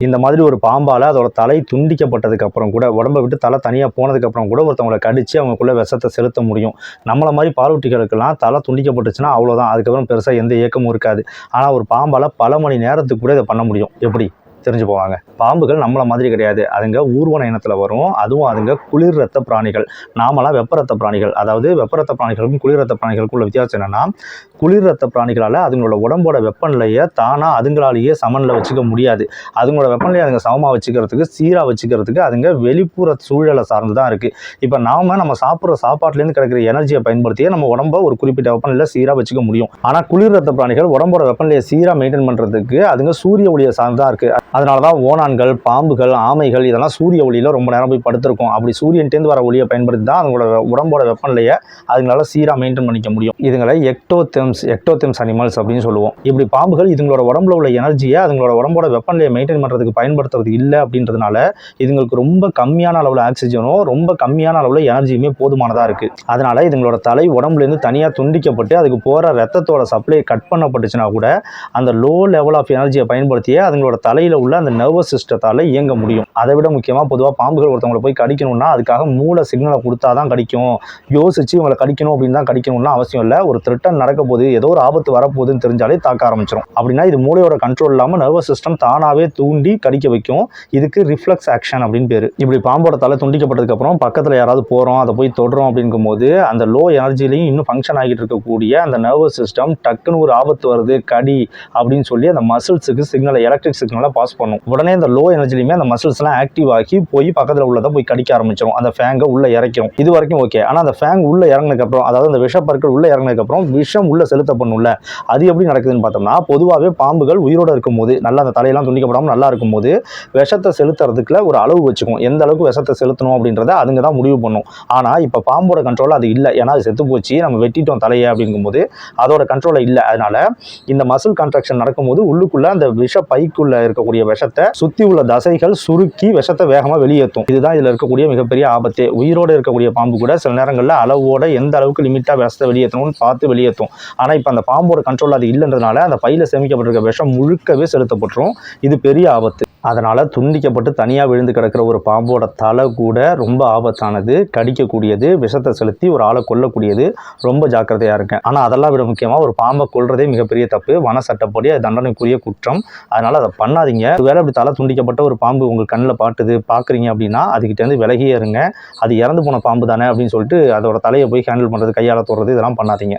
இந்த மாதிரி ஒரு பாம்பால் அதோட தலை துண்டிக்கப்பட்டதுக்கு அப்புறம் கூட உடம்பை விட்டு தலை தனியாக போனதுக்கப்புறம் கூட ஒருத்தவங்களை கடித்து அவங்களுக்குள்ள விஷத்தை செலுத்த முடியும். நம்மளை மாதிரி பாலூட்டிகளுக்கெல்லாம் தலை துண்டிக்கப்பட்டுச்சுன்னா அவ்வளோதான் அதுக்கப்புறம் பெருசாக எந்த இயக்கமும் இருக்காது. ஆனால் ஒரு பாம்பால் பல மணி நேரத்துக்கு கூட இதை பண்ண முடியும். எப்படி? தெரிஞ்சு போவாங்க. பாம்புகள் நம்மள மாதிரி கிடையாது. அதுங்க ஊர்வன இனத்தில் வரும். அதுவும் அதுங்க குளிர் ரத்த பிராணிகள். நாமலாம் வெப்ப ரத்த பிராணிகள். அதாவது வெப்ப ரத்த பிராணிகளுக்கும் குளிர் ரத்த பிராணிகளுக்கும் உள்ள வித்தியாசம் என்னன்னா குளிர் ரத்த பிராணிகளால் அதுங்களோட உடம்போட வெப்பநிலையை தானாக அதுங்களாலேயே சமனில் வச்சுக்க முடியாது. அதுங்களோட வெப்பநிலையை அதுங்க சமமாக வச்சுக்கிறதுக்கு சீராக வச்சுக்கிறதுக்கு அதுங்க வெளிப்புற சூழலை சார்ந்து தான் இருக்குது இப்போ நாம நம்ம சாப்பிட்ற சாப்பாட்டுலேருந்து கிடைக்கிற எனர்ஜியை பயன்படுத்தியே நம்ம உடம்ப ஒரு குறிப்பிட்ட வெப்பநிலையில் சீராக வச்சுக்க முடியும். ஆனால் குளிர் ரத்த பிராணிகள் உடம்போட வெப்பநிலையை சீராக மெயின்டைன் பண்ணுறதுக்கு அதுங்க சூரிய ஒளியை சார்ந்து தான் இருக்குது அதனால தான் ஓணான்கள் பாம்புகள் ஆமைகள் இதெல்லாம் சூரிய ஒளியில் ரொம்ப நேரம் போய் படுத்திருக்கும். அப்படி சூரியன்டேந்து வர ஒளியை பயன்படுத்தி தான் அதுங்களோட உடம்போட வெப்பநிலையை அதுங்களால சீராக மெயின்டைன் பண்ணிக்க முடியும். இதுங்களை எக்டோதெம்ஸ் எக்டோதெம்ஸ் அனிமல்ஸ் அப்படின்னு சொல்லுவோம். இப்படி பாம்புகள் இதுங்களோட உடம்புல உள்ள எனர்ஜியை அதுங்களோட உடம்போட வெப்பநிலையை மெயின்டைன் பண்ணுறதுக்கு பயன்படுத்துறது இல்லை அப்படின்றதுனால இதுங்களுக்கு ரொம்ப கம்மியான அளவில் ஆக்சிஜனும் ரொம்ப கம்மியான அளவில் எனர்ஜியுமே போதுமானதாக இருக்குது அதனால் இதுங்களோட தலை உடம்புலேருந்து தனியாக துண்டிக்கப்பட்டு அதுக்கு போகிற ரத்தத்தோட சப்ளை கட் பண்ணப்பட்டுச்சுன்னா கூட அந்த லோ லெவல் ஆஃப் எனர்ஜியை பயன்படுத்தியே அதுங்களோட தலையில் உள்ள அந்த நர்வஸ் சிஸ்டத்தால் இயங்க முடியும். அதை விட முக்கியமாக பொதுவாக பாம்புகள் ஒருத்தவங்களை போய் கடிக்கணும்னா அதுக்காக மூளை சிக்னலை கொடுத்தா தான் கடிக்கும். யோசிச்சு இவங்களை கடிக்கணும் அப்படின்னு தான் கடிக்கணும்னு அவசியம் இல்லை. ஒரு திருட்டம் நடக்க போகுது ஏதோ ஒரு ஆபத்து வரப்போகுதுன்னு தெரிஞ்சாலே தாக்க ஆரம்பிச்சிடும் அப்படின்னா இது மூளையோட கண்ட்ரோல் இல்லாமல் நர்வஸ் சிஸ்டம் தானாகவே தூண்டி கடிக்க வைக்கும். இதுக்கு ரிஃப்ளெக்ஸ் ஆக்ஷன் அப்படின்னு பேர். இப்படி பாம்போட தலை துண்டிக்கப்பட்டதுக்கப்புறம் பக்கத்தில் யாராவது போகிறோம் அதை போய் தொடுறோம் அப்படிங்கும்போது அந்த லோ எனர்ஜிலையும் இன்னும் ஃபங்க்ஷன் ஆகிட்டு இருக்கக்கூடிய அந்த நர்வஸ் சிஸ்டம் டக்குன்னு ஒரு ஆபத்து வருது கடி அப்படின்னு சொல்லி அந்த மசில்ஸுக்கு சிக்னலை எலக்ட்ரிக் சிக்னலை பாஸ் பண்ணும். உடனே இந்த லோ எனர்ஜிலையுமே அந்த மசில்ஸ்லாம் ஆக்டிவ் ஆகி போய் பக்கத்தில் உள்ளதை போய் கடிக்க ஆரம்பிச்சிடும் அந்த ஃபேங்கை உள்ளே இறக்கிடும் இது வரைக்கும் ஓகே ஆனால் அந்த ஃபேங் உள்ளே இறங்கினதுக்கப்புறம் அதாவது அந்த விஷப்பற்கள் உள்ளே இறங்கினதுக்கப்புறம் விஷம் உள்ளே செலுத்தப்படணும்ல அது எப்படி நடக்குதுன்னு பார்த்தோம்னா பொதுவாகவே பாம்புகள் உயிரோட இருக்கும்போது நல்லா அந்த தலையெல்லாம் துண்டிக்கப்படாமல் நல்லா இருக்கும்போது விஷத்தை செலுத்துறதுக்குள்ள ஒரு அளவு வச்சுக்கும். எந்த அளவுக்கு விஷத்தை செலுத்தணும் அப்படின்றத அதுங்க தான் முடிவு பண்ணும். ஆனால் இப்போ பாம்போட கண்ட்ரோல் அது இல்லை. ஏன்னா அது செத்து போச்சு. நம்ம வெட்டிட்டோம் தலையை அப்படிங்கும்போது அதோட கண்ட்ரோலில் இல்லை. அதனால் இந்த மசில் கான்ட்ராக்ஷன் நடக்கும்போது உள்ளுக்குள்ளே அந்த விஷ பைக்குள்ளே இருக்கக்கூடிய விஷத்தை சுற்றி உள்ள தசைகள் சுருக்கி விஷத்தை வேகமாக வெளியேற்றும். இதுதான் இதில் இருக்கக்கூடிய மிகப்பெரிய ஆபத்தே. உயிரோடு இருக்கக்கூடிய பாம்பு கூட சில நேரங்களில் அளவோட எந்த அளவுக்கு லிமிட்டாக விஷத்தை வெளியேற்றணும்னு பார்த்து வெளியேற்றும். ஆனால் இப்போ அந்த பாம்போட கண்ட்ரோல் அது இல்லைன்றதுனால அந்த பையில சேமிக்கப்பட்டிருக்க விஷம் முழுக்கவே செலுத்தப்பட்டுரும். இது பெரிய ஆபத்து. அதனால் துண்டிக்கப்பட்டு தனியாக விழுந்து கிடக்கிற ஒரு பாம்போட தலை கூட ரொம்ப ஆபத்தானது கடிக்கக்கூடியது விஷத்தை செலுத்தி ஒரு ஆளை கொல்லக்கூடியது ரொம்ப ஜாக்கிரதையாக இருக்கேன். ஆனால் அதெல்லாம் விட முக்கியமாக ஒரு பாம்பை கொள்றதே மிகப்பெரிய தப்பு. வன சட்டப்படி அது தண்டனைக்குரிய குற்றம். அதனால் அதை பண்ணாதீங்க. வேலை அப்படி தலை துண்டிக்கப்பட்ட ஒரு பாம்பு உங்கள் கண்ணில் பாட்டுது பார்க்குறீங்க அப்படின்னா அதுக்கிட்டேருந்து விலகியே இருங்க அது இறந்து போன பாம்பு தானே அப்படின்னு சொல்லிட்டு அதோட தலையை போய் ஹேண்டில் பண்ணுறது கையால் தொடுறது இதெல்லாம் பண்ணாதீங்க.